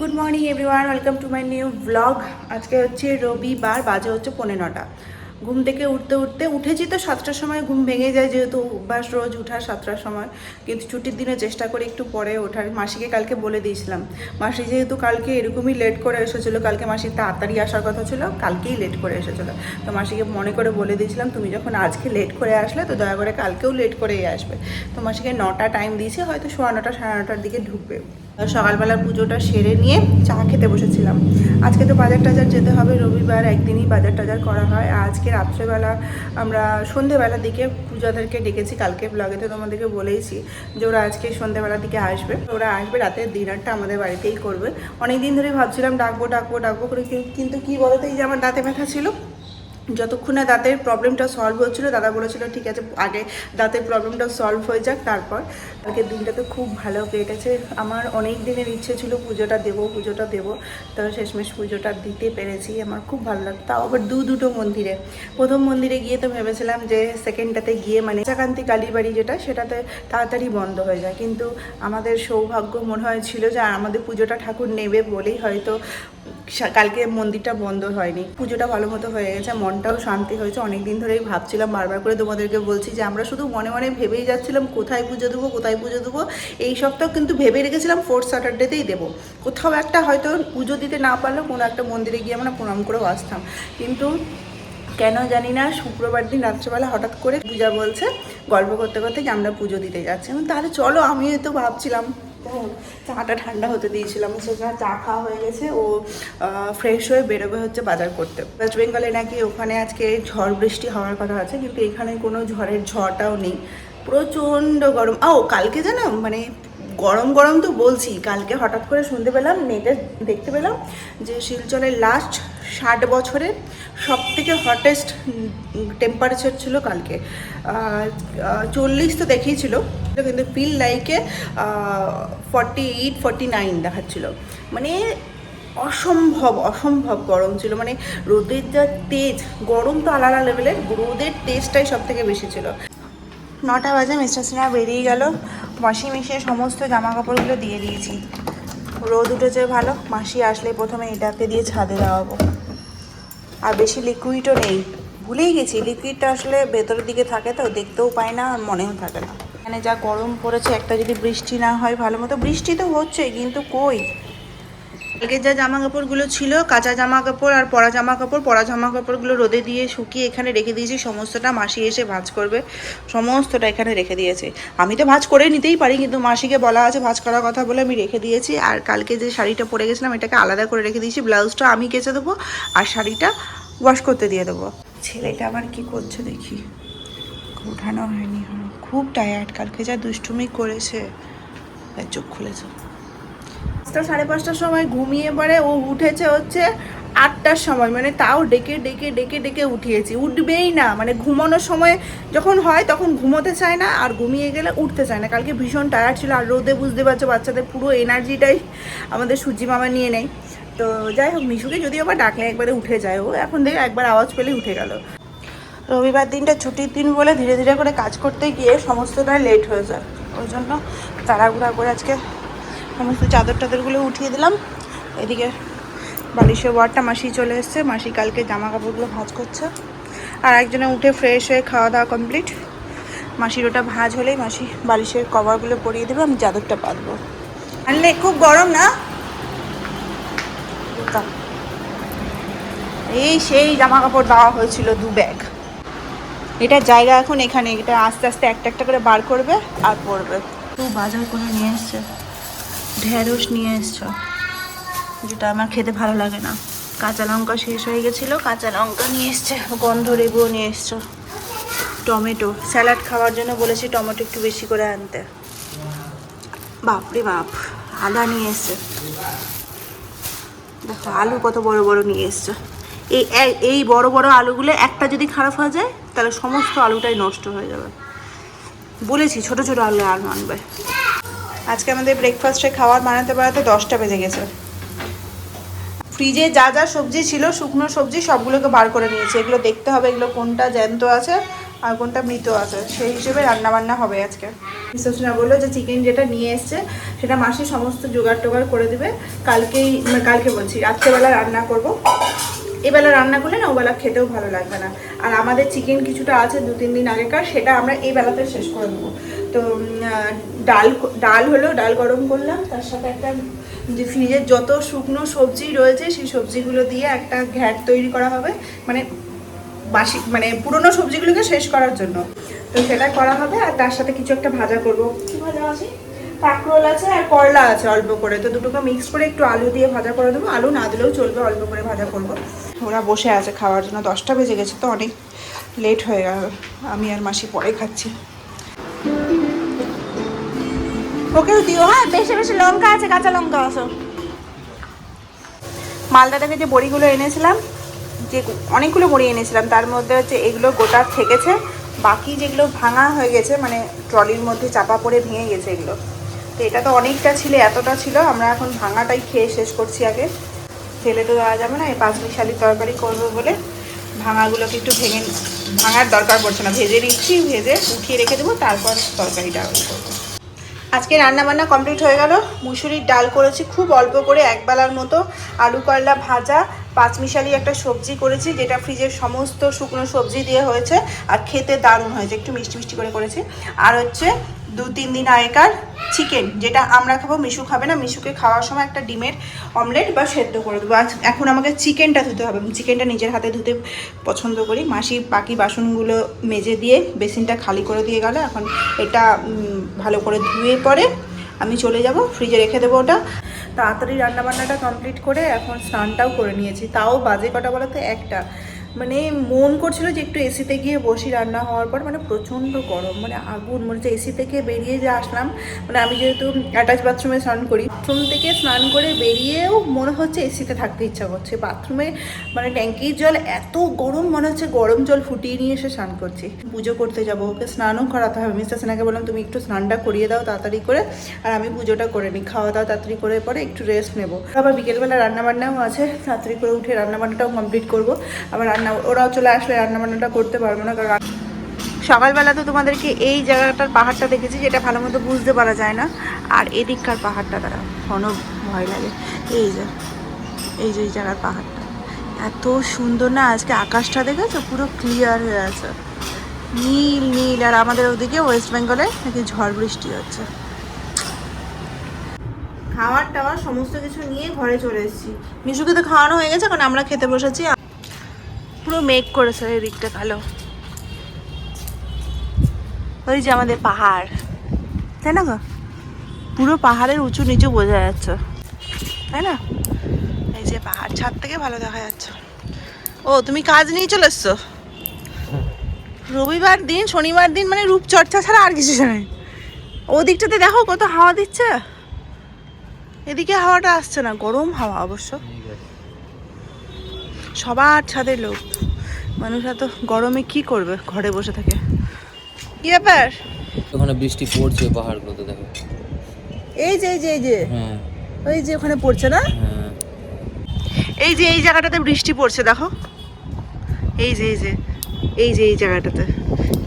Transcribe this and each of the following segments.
Good morning everyone welcome to my new blog আজকে হচ্ছে রবিবার, বাজে হচ্ছে পনেরো নটা। ঘুম থেকে উঠতে উঠতে উঠেছি তো সাতটার সময়, ঘুম ভেঙে যায় যেহেতু অভ্যাস রোজ উঠার সাতটার সময়। কিন্তু ছুটির দিনে চেষ্টা করে একটু পরে ওঠার। মাসিকে কালকে বলে দিয়েছিলাম। মাসি যেহেতু কালকে এরকমই লেট করে এসেছিল, কালকে মাসির তাড়াতাড়ি আসার কথা ছিল, কালকেই লেট করে এসেছিল। তো মাসিকে মনে করে বলে দিয়েছিলাম, তুমি যখন আজকে লেট করে আসলে, তো দয়া করে কালকেও লেট করেই আসবে। তো মাসিকে নটা টাইম দিয়েছে, হয়তো সোয়া নটা, সাড়ে নটার দিকে ঢুকবে। সকালবেলা পুজোটা সেরে নিয়ে চা খেতে বসেছিলাম। আজকে তো বাজার টাজার যেতে হবে, রবিবার একদিনই বাজার টাজার করা হয়। আজকে রাত্রেবেলা আমরা সন্ধেবেলার দিকে পূজাদেরকে ডেকেছি, কালকে ব্লগে তো তোমাদেরকে বলেইছি যে ওরা আজকে সন্ধেবেলার দিকে আসবে। ওরা আসবে রাতের ডিনারটা আমাদের বাড়িতেই করবে। অনেক দিন ধরে ভাবছিলাম ডাকবো ডাকবো ডাকবো করে কিন্তু কি বলতো, এই যে আমার দাঁতে ব্যথা ছিল যতক্ষণ দাঁতের প্রবলেমটা সলভ হচ্ছিল, দাদা বলেছিল, ঠিক আছে, আগে দাঁতের প্রবলেমটা সলভ হয়ে যাক, তারপর কালকে দিনটা তো খুব ভালো কেটেছে আমার অনেক দিনের ইচ্ছে ছিল পুজোটা দেবো পুজোটা দেবো, তো শেষমেশ পুজোটা দিতে পেরেছি, আমার খুব ভালো লাগতো। তাও আবার দু দুটো মন্দিরে। প্রথম মন্দিরে গিয়ে তো ভেবেছিলাম যে সেকেন্ডটাতে গিয়ে মানে চাকান্তি কালীবাড়ি যেটা, সেটাতে তাড়াতাড়ি বন্ধ হয়ে যায়। কিন্তু আমাদের সৌভাগ্য মনে হয় ছিল যে আমাদের পুজোটা ঠাকুর নেবে বলেই হয়তো কালকে মন্দিরটা বন্ধ হয়নি। পুজোটা ভালো মতো হয়ে গেছে, মনটাও শান্তি হয়েছে। অনেক দিন ধরেই ভাবছিলাম বারবার করে তোমাদেরকে বলছি যে, আমরা শুধু মনে মনে ভেবেই যাচ্ছিলাম কোথায় পুজো দেবো, কোথায় পুজো দেবো। এই সপ্তাহ কিন্তু ভেবে রেখেছিলাম ফোর্থ স্যাটারডেতেই দেবো। কোথাও একটা হয়তো পুজো দিতে না পারলেও কোনো একটা মন্দিরে গিয়ে আমরা প্রণাম করেও আসতাম। কিন্তু কেন জানি না, শুক্রবার দিন রাত্রেবেলা হঠাৎ করে পূজা বলছে, গল্প করতে করতে যে আমরা পুজো দিতে যাচ্ছি। তাহলে চলো আমি তো ভাবছিলাম। চাটা ঠান্ডা হতে দিয়েছিলাম। সেখানে চা খাওয়া হয়ে গেছে। ও ফ্রেশ হয়ে বেরোবে হচ্ছে বাজার করতে। ওয়েস্ট বেঙ্গলে নাকি ওখানে আজকে ঝড় বৃষ্টি হওয়ার কথা আছে, কিন্তু এখানে কোনো ঝড়ের ঝড়টাও নেই। প্রচণ্ড গরম। ও কালকে জানো? মানে গরম গরম তো বলছি, কালকে হঠাৎ করে শুনতে পেলাম নেটে দেখতে পেলাম যে শিলচরের লাস্ট ষাট বছরের সব থেকে হটেস্ট টেম্পারেচার ছিল কালকে। চল্লিশ তো দেখিয়েছিল, কিন্তু ফিল লাইকে ফর্টি এইট ফর্টি নাইন দেখাচ্ছিল। মানে অসম্ভব অসম্ভব গরম ছিল। মানে রোদের যা তেজ, গরম তো আলাদা লেভেলের রোদের তেজটাই সব থেকে বেশি ছিল। নটা বাজে মিস্টার সিনহা বেরিয়ে গেল। ওয়াশিং মেশিনে সমস্ত জামা কাপড়গুলো দিয়ে দিয়েছি। রোদ উঠেছে ভালো, মাসি আসলে প্রথমে এটাকে দিয়ে ছাদে দেওয়াবো আর বেশি লিকুইডও নেই। ভুলেই গেছি লিকুইডটা আসলে ভেতরের দিকে থাকে তো, দেখতেও পায় না আর মনেও থাকে না। এখানে যা গরম পড়েছে, একটা যদি বৃষ্টি না হয় ভালো মতো, বৃষ্টি তো হচ্ছে কিন্তু কই? কালকে যা জামা কাপড়গুলো ছিল, কাঁচা জামা কাপড় আর পরা জামা কাপড় পরা জামা কাপড়গুলো রোদে দিয়ে শুকিয়ে এখানে রেখে দিয়েছি। সমস্তটা মাসি এসে ভাঁজ করবে। সমস্তটা এখানে রেখে দিয়েছে। আমি তো ভাঁজ করে নিতেই পারি, কিন্তু মাসিকে বলা আছে ভাঁজ করার কথা বলে আমি রেখে দিয়েছি। আর কালকে যে শাড়িটা পরে গেছিলাম, এটাকে আলাদা করে রেখে দিয়েছি। ব্লাউজটা আমি কেচে দেবো আর শাড়িটা ওয়াশ করতে দিয়ে দেবো। ছেলেটা আবার কি করছে দেখি। উঠানো হয়নি। খুব টায়ার্ড কালকে যা দুষ্টুমি করেছে। চোখ খুলেছে। পাঁচটা, সাড়ে পাঁচটার সময় ঘুমিয়ে পড়ে, ও উঠেছে হচ্ছে আটটার সময়। মানে তাও ডেকে ডেকে ডেকে ডেকে উঠিয়েছি। উঠবেই না। মানে ঘুমানোর সময় যখন হয় তখন ঘুমোতে চায় না, আর ঘুমিয়ে গেলে উঠতে চায় না। কালকে ভীষণ টায়ার্ড ছিল, আর রোদে বুঝতে পারছ, বাচ্চাদের পুরো এনার্জিটাই আমাদের সূর্যি মামা নিয়ে নেয়। তো যাই হোক, মিশুকে যদিও বা ডাকলে একবারে উঠে যায়। ও এখন দেখে একবার আওয়াজ পেলে উঠে গেল। রবিবার দিনটা ছুটির দিন বলে ধীরে ধীরে করে কাজ করতে গিয়ে সমস্তটাই লেট হয়ে যায়। ওই জন্য তাড়াহুড়া করে আজকে সমস্ত চাদর টাদরগুলো উঠিয়ে দিলাম। এদিকে বালিশের ওয়ারটা মাসি চলে এসছে। মাসি কালকে জামা কাপড়গুলো ভাঁজ করছে। আর একজনে উঠে ফ্রেশ হয়ে খাওয়া দাওয়া কমপ্লিট মাসির ওটা ভাঁজ হলেই মাসি বালিশের কভারগুলো পরিয়ে দেবে, আমি চাদরটা পাতবো। আনলে খুব গরম না? এই সেই জামা কাপড় দেওয়া হয়েছিল দু ব্যাগ এটার জায়গা এখন এখানে, এটা আস্তে আস্তে একটা একটা করে বার করবে আর পরবে। তো বাজার করে নিয়ে এসছে। ঢেঁড়স নিয়ে এসছো, যেটা আমার খেতে ভালো লাগে না। কাঁচা লঙ্কা শেষ হয়ে গেছিল, কাঁচা লঙ্কা নিয়ে এসছে, গন্ধ লেবুও নিয়ে এসছো। টমেটো, স্যালাড খাওয়ার জন্য বলেছি টমেটো একটু বেশি করে আনতে। বাপরে বাপ, আদা নিয়ে এসছে। দেখো, আলু কত বড় বড় নিয়ে এসছে। এই এই বড় বড় আলুগুলো একটা যদি খারাপ হয়ে যায়, তাহলে সমস্ত আলুটাই নষ্ট হয়ে যাবে। বলেছি ছোট ছোট আলু আর আনবে আজকে আমাদের ব্রেকফাস্টে খাওয়ার বানাতে বানাতে দশটা বেজে গেছে। ফ্রিজে যা যা সবজি ছিল, শুকনো সবজি, সবগুলোকে বার করে নিয়েছি। এগুলো দেখতে হবে, এগুলো কোনটা জ্যান্ত আছে আর কোনটা মৃত আছে। সেই হিসেবে রান্না বান্না হবে আজকে। রিসেপশনে বলল যে চিকেন যেটা নিয়ে এসছে, সেটা মাসি সমস্ত জোগাড় টোগাড় করে দেবে। কালকেই মানে কালকে বলছি, রাত্রেবেলা রান্না করব। এবেলা রান্না করলে না ওবেলা খেতেও ভালো লাগবে না। আর আমাদের চিকেন কিছুটা আছে দু তিন দিন আগেকার, সেটা আমরা এই বেলাতে শেষ করে দেবো। তো ডাল ডাল হলো, ডাল গরম করলাম, তার সাথে একটা, যে ফ্রিজের যত শুকনো সবজি রয়েছে, সেই সবজিগুলো দিয়ে একটা ঘ্যাট তৈরি করা হবে মানে বাসি মানে পুরনো সবজিগুলোকে শেষ করার জন্য। তো সেটা করা হবে, আর তার সাথে কিছু একটা ভাজা করব। কি ভাজা আছে? কাঁকরোল আছে আর করলা আছে অল্প করে। তো দুটোকে মিক্স করে একটু আলু দিয়ে ভাজা করে দেবো। আলু না দিলেও চলবে, অল্প করে ভাজা করব। ওরা বসে আছে খাওয়ার জন্য, দশটা বেজে গেছে, তো অনেক লেট হয়ে গেল। আমি আর মাসি পরে খাচ্ছি। ওকেও দিও। হ্যাঁ বেশি বেশি লঙ্কা আছে, কাঁচা লঙ্কা আছে মালদা থেকে যে বড়িগুলো এনেছিলাম, যে অনেকগুলো বড়ি এনেছিলাম, তার মধ্যে হচ্ছে এগুলো গোটা থেকেছে। বাকি যেগুলো ভাঙা হয়ে গেছে মানে ট্রলির মধ্যে চাপা পড়ে ভেঙে গেছে এগুলো। তো এটা তো অনেকটা ছিল, এতটা ছিল, আমরা এখন ভাঙাটাই খেয়ে শেষ করছি আগে। ফেলে তো দেওয়া যাবে না, এই পাঁচ মিশালির তরকারি করব বলে ভাঙাগুলোকে একটু ভেঙে ভাঙার দরকার পড়ছে না। ভেজে নিচ্ছি, ভেজে উঠিয়ে রেখে দেবো, তারপর তরকারিটা করব আজকে রান্না বান্না কমপ্লিট হয়ে গেল। মুসুরির ডাল করেছি খুব অল্প করে একবেলার মতো। আলু করলা ভাজা পাঁচমিশালি একটা সবজি করেছি, যেটা ফ্রিজের সমস্ত শুকনো সবজি দিয়ে হয়েছে, আর খেতে দারুণ হয়েছে, একটু মিষ্টি মিষ্টি করে করেছি। আর হচ্ছে দু তিন দিন আগেকার চিকেন যেটা আমরা খাব, মিশু খাবে না, মিশুকে খাওয়ার সময় একটা ডিমের অমলেট বা সেদ্ধ করে দেবো। এখন আমাকে চিকেনটা ধুতে হবে চিকেনটা নিজের হাতে ধুতে পছন্দ করি। মাসি বাকি বাসনগুলো মেজে দিয়ে বেসিনটা খালি করে দিয়ে গেল, এখন এটা ভালো করে ধুয়ে পরে আমি চলে যাব ফ্রিজে রেখে দেবো ওটা। তাড়াতাড়ি রান্নাবান্নাটা কমপ্লিট করে এখন স্নানটাও করে নিয়েছি। তাও বাজে কটা বলতে? একটা। মানে মন করছিল যে একটু এসিতে গিয়ে বসি রান্না হওয়ার পর মানে প্রচণ্ড গরম মানে আগুন, মনে হচ্ছে এসি থেকে বেরিয়ে যে আসলাম মানে আমি যেহেতু অ্যাটাচ বাথরুমে স্নান করি বাথরুম থেকে স্নান করে বেরিয়েও মনে হচ্ছে এসিতে থাকতে ইচ্ছা করছে। বাথরুমে মানে ট্যাঙ্কির জল এত গরম, মনে হচ্ছে গরম জল ফুটিয়ে নিয়ে এসে স্নান করছি। পুজো করতে যাব, ওকে স্নানও করাতে হবে। মিস্টার সেনাকে বললাম, তুমি একটু স্নানটা করিয়ে দাও তাড়াতাড়ি করে, আর আমি পুজোটা করে নিই। খাওয়া দাওয়া তাড়াতাড়ি করে পরে একটু রেস্ট নেব। আবার বিকেলবেলা রান্নাবান্নাও আছে, তাড়াতাড়ি করে উঠে রান্নাবান্নাটাও কমপ্লিট করব। আবার রান্না, ওরাও চলে আসলে রান্নাবান্নাটা করতে পারব না, কারণ সকালবেলা তো তোমাদেরকে এই জায়গাটার পাহাড়টা দেখেছি যেটা ভালো মতো বুঝতে পারা যায় না, আর এদিককার পাহাড়টা তারা ঘন ভয় লাগে। এই যে এই যে এই জায়গার পাহাড়টা। এত সুন্দর না, আজকে আকাশটা দেখেছ? পুরো ক্লিয়ার হয়ে আছে। নীল নীল, আর আমাদের ওদিকে ওয়েস্ট বেঙ্গলে নাকি ঝড় বৃষ্টি হচ্ছে। খাওয়ার টাওয়ার সমস্ত কিছু নিয়ে ঘরে চলে এসেছি। মিশুকে তো খাওয়ানো হয়ে গেছে এখন আমরা খেতে বসেছি। পুরো মেঘ করেছে এই দিকটা কালো ওই যে আমাদের পাহাড়, তাই না গো? পুরো পাহাড়ের উঁচু নিচু বোঝা যাচ্ছে, তাই না? এই যে পাহাড়, ছাদ থেকে ভালো দেখা যাচ্ছে। ও, তুমি কাজ নিয়ে চলে এসছো? রবিবার দিন, শনিবার দিন মানে রূপচর্চা ছাড়া আর কিছু জানাই ওদিকটাতে দেখো কত হাওয়া দিচ্ছে। এদিকে হাওয়াটা আসছে না, গরম হাওয়া অবশ্য। সবার ছাদের লোক। মানুষ এত গরমে কি করবে ঘরে বসে থাকে? কি ব্যাপার? ওখানে বৃষ্টি পড়ছে পাহাড় পাহাড়গুলোতে দেখো। এই যে এই যে এই যে। হ্যাঁ। ওই যে ওখানে পড়ছে না? হ্যাঁ। এই যে এই জায়গাটাতে বৃষ্টি পড়ছে দেখো। এই যে এই যে এই যে এই জায়গাটাতে।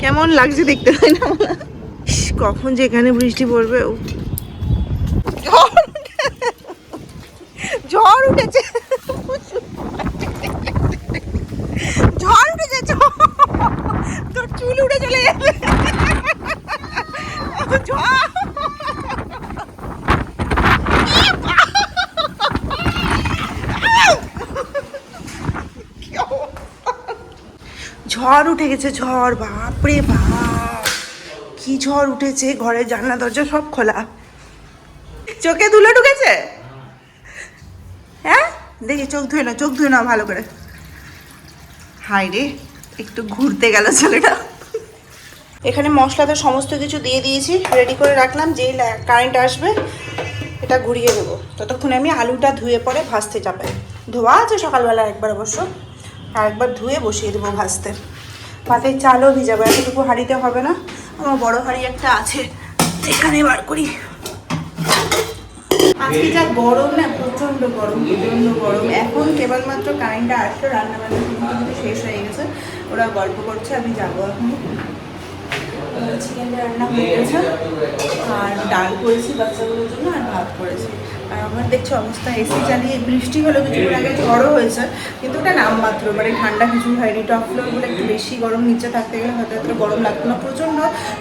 কেমন লাগছে দেখতে তাই না? কখন যে এখানে বৃষ্টি পড়বে ঝড় উঠেছে ঝড় উঠেছে ঝড়। তোর চুল উঠে চলে যাবে ঝড় ঝড় উঠে গেছে, ঝড়, বাপরে বাপ। কি ঝড় উঠেছে? ঘরের জানলা, দরজা সব খোলা। চোখে ধুলো ঢুকেছে? হ্যাঁ? দেখি, চোখ ধুয়ে না চোখ ধুয়ে না ভালো করে। হাই রে, একটু ঘুরতে গেল ছেলেটা। এখানে মশলা তো সমস্ত কিছু দিয়ে দিয়েছি রেডি করে রাখলাম যেই কারেন্ট আসবে, এটা ঘুরিয়ে দেবো। ততক্ষণে আমি আলুটা ধুয়ে পরে ভাজতে চাপাই ধোয়া আছে সকালবেলা একবার অবশ্য আর একবার ধুয়ে বসিয়ে দেবো ভাজতে। ভাতের চালও ভিজাবো এতটুকু হাঁড়িতে হবে না। আমার বড় হাঁড়ি একটা আছে এখানে বার করি। আজকে যা গরম না প্রচণ্ড গরম। প্রচণ্ড গরম। এখন কেবলমাত্র কারেন্টটা আসলো রান্না বান্না কিন্তু শেষ হয়ে গেছে। ওরা গল্প করছে আমি যাব এখন। চিকেনটা রান্না হয়ে গেছে আর ডাল করেছি বাচ্চাগুলোর জন্য আর ভাত করেছি। আর আমার দেখছি অবস্থা এসি চালিয়ে বৃষ্টি হলো কিছুক্ষণ আগে ঝড়ও হয়েছে কিন্তু ওটা নামমাত্র মানে ঠান্ডা কিছু হয়নি টপ ফ্লোরগুলো একটু বেশি গরম নিচে থাকতে গেলে হয়তো এত গরম লাগতো না প্রচণ্ড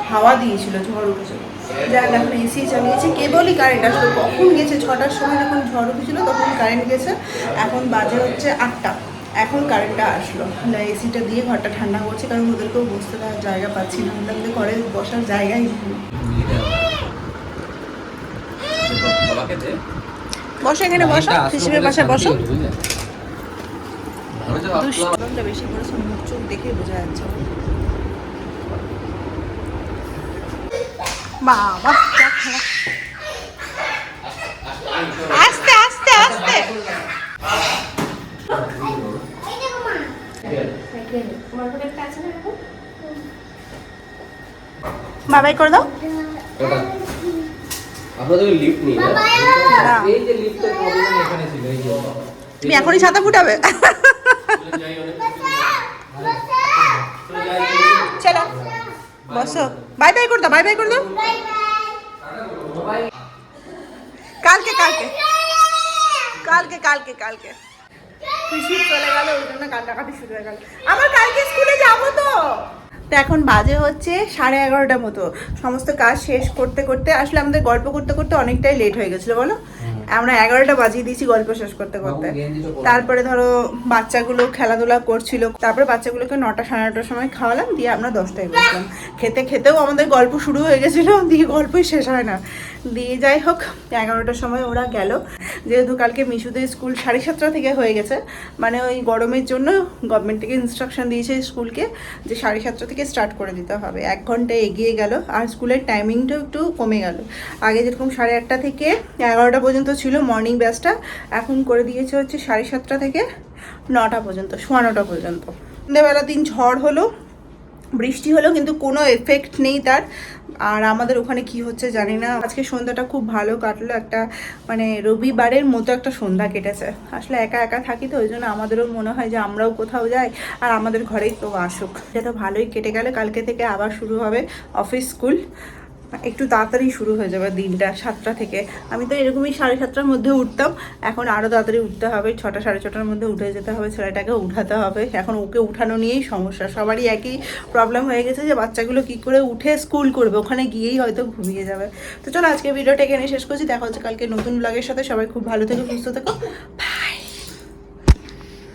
হাওয়া দিয়েছিল ঝড় উঠেছিল যাক এখন এসি চালিয়েছে কেবলই কারেন্ট আসলো কখন গেছে ছটার সময় যখন ঝড় উঠেছিল তখন কারেন্ট গেছে এখন বাজে হচ্ছে আটটা এখন কারেন্টটা আসলো না এসিটা দিয়ে ঘরটা ঠান্ডা করছে কারণ ওদেরকেও বসতে দেওয়ার জায়গা পাচ্ছি না আমাদের ঘরে বসার জায়গাই নেই বাবাকে বসো এখানে বসো হিসেবের বাসায় বসো। তো বেশি করেছে মুখ চোখ দেখে বোঝা যাচ্ছে। বাবা আস্তে আস্তে আস্তে। বাবাই করে দাও। লিফট নেই না? না। এই যে লিফটের প্রবলেম এখানে ছিল এই যে তুমি এখনই ছাতা ফুটাবে? চলো বসো বাই বাই করে দাও বাই বাই করে দাও। কালকে কালকে। কালকে কালকে কালকে। খুশি চলে গেল ওই জন্য কান্নাকাটি শুরু হয়ে গেল। আমার কালকে স্কুলে যাব তো। তো এখন বাজে হচ্ছে সাড়ে এগারোটার মতো। সমস্ত কাজ শেষ করতে করতে, আসলে আমাদের গল্প করতে করতে অনেকটাই লেট হয়ে গেছিল, বলো? আমরা এগারোটা বাজিয়ে দিয়েছি গল্প শেষ করতে করতে। তারপরে ধরো বাচ্চাগুলো খেলাধুলা করছিল তারপরে বাচ্চাগুলোকে নটা সাড়ে নটার সময় খাওয়ালাম দিয়ে আমরা দশটায় বসলাম খেতে খেতেও আমাদের গল্প শুরু হয়ে গেছিল দিয়ে গল্পই শেষ হয় না। দিয়ে যাই হোক এগারোটার সময় ওরা গেল। যেহেতু কালকে মিশুদের স্কুল সাড়ে সাতটা থেকে হয়ে গেছে মানে ওই গরমের জন্য গভর্নমেন্ট থেকে ইনস্ট্রাকশন দিয়েছে স্কুলকে যে সাড়ে সাতটা থেকে স্টার্ট করে দিতে হবে। এক ঘণ্টা এগিয়ে গেল আর স্কুলের টাইমিংটাও একটু কমে গেল। আগে যেরকম সাড়ে আটটা থেকে এগারোটা পর্যন্ত ছিল মর্নিং ব্যাচটা। এখন করে দিয়েছে হচ্ছে সাড়ে সাতটা থেকে নটা পর্যন্ত, সোয়া নটা পর্যন্ত। সন্ধ্যেবেলা দিন ঝড় হলো, বৃষ্টি হলো, কিন্তু কোনো এফেক্ট নেই তার। আর আমাদের ওখানে কি হচ্ছে জানি না। আজকে সন্ধ্যাটা খুব ভালো কাটলো, একটা মানে রবিবারের মতো একটা সন্ধ্যা কেটেছে। আসলে একা একা থাকি তো, ওই জন্য আমাদেরও মনে হয় যে আমরাও কোথাও যাই, আর আমাদের ঘরেই তো আসুক। সেটা ভালোই কেটে গেলে, কালকে থেকে আবার শুরু হবে অফিস স্কুল একটু তাড়াতাড়ি শুরু হয়ে যাবে দিনটা, সাতটা থেকে। আমি তো এরকমই সাড়ে সাতটার মধ্যে উঠতাম। এখন আরও তাড়াতাড়ি উঠতে হবে, ছটা, সাড়ে ছটার মধ্যে উঠে যেতে হবে, ছেলেটাকে উঠাতে হবে। এখন ওকে উঠানো নিয়েই সমস্যা। সবারই একই প্রবলেম হয়ে গেছে যে বাচ্চাগুলো কি করে উঠে স্কুল করবে, ওখানে গিয়েই হয়তো ঘুমিয়ে যাবে। তো চলো আজকে ভিডিওটা এখানে শেষ করছি। দেখা হচ্ছে কালকে নতুন ব্লগের সাথে। সবাই খুব ভালো থেকো, সুস্থ থেকো।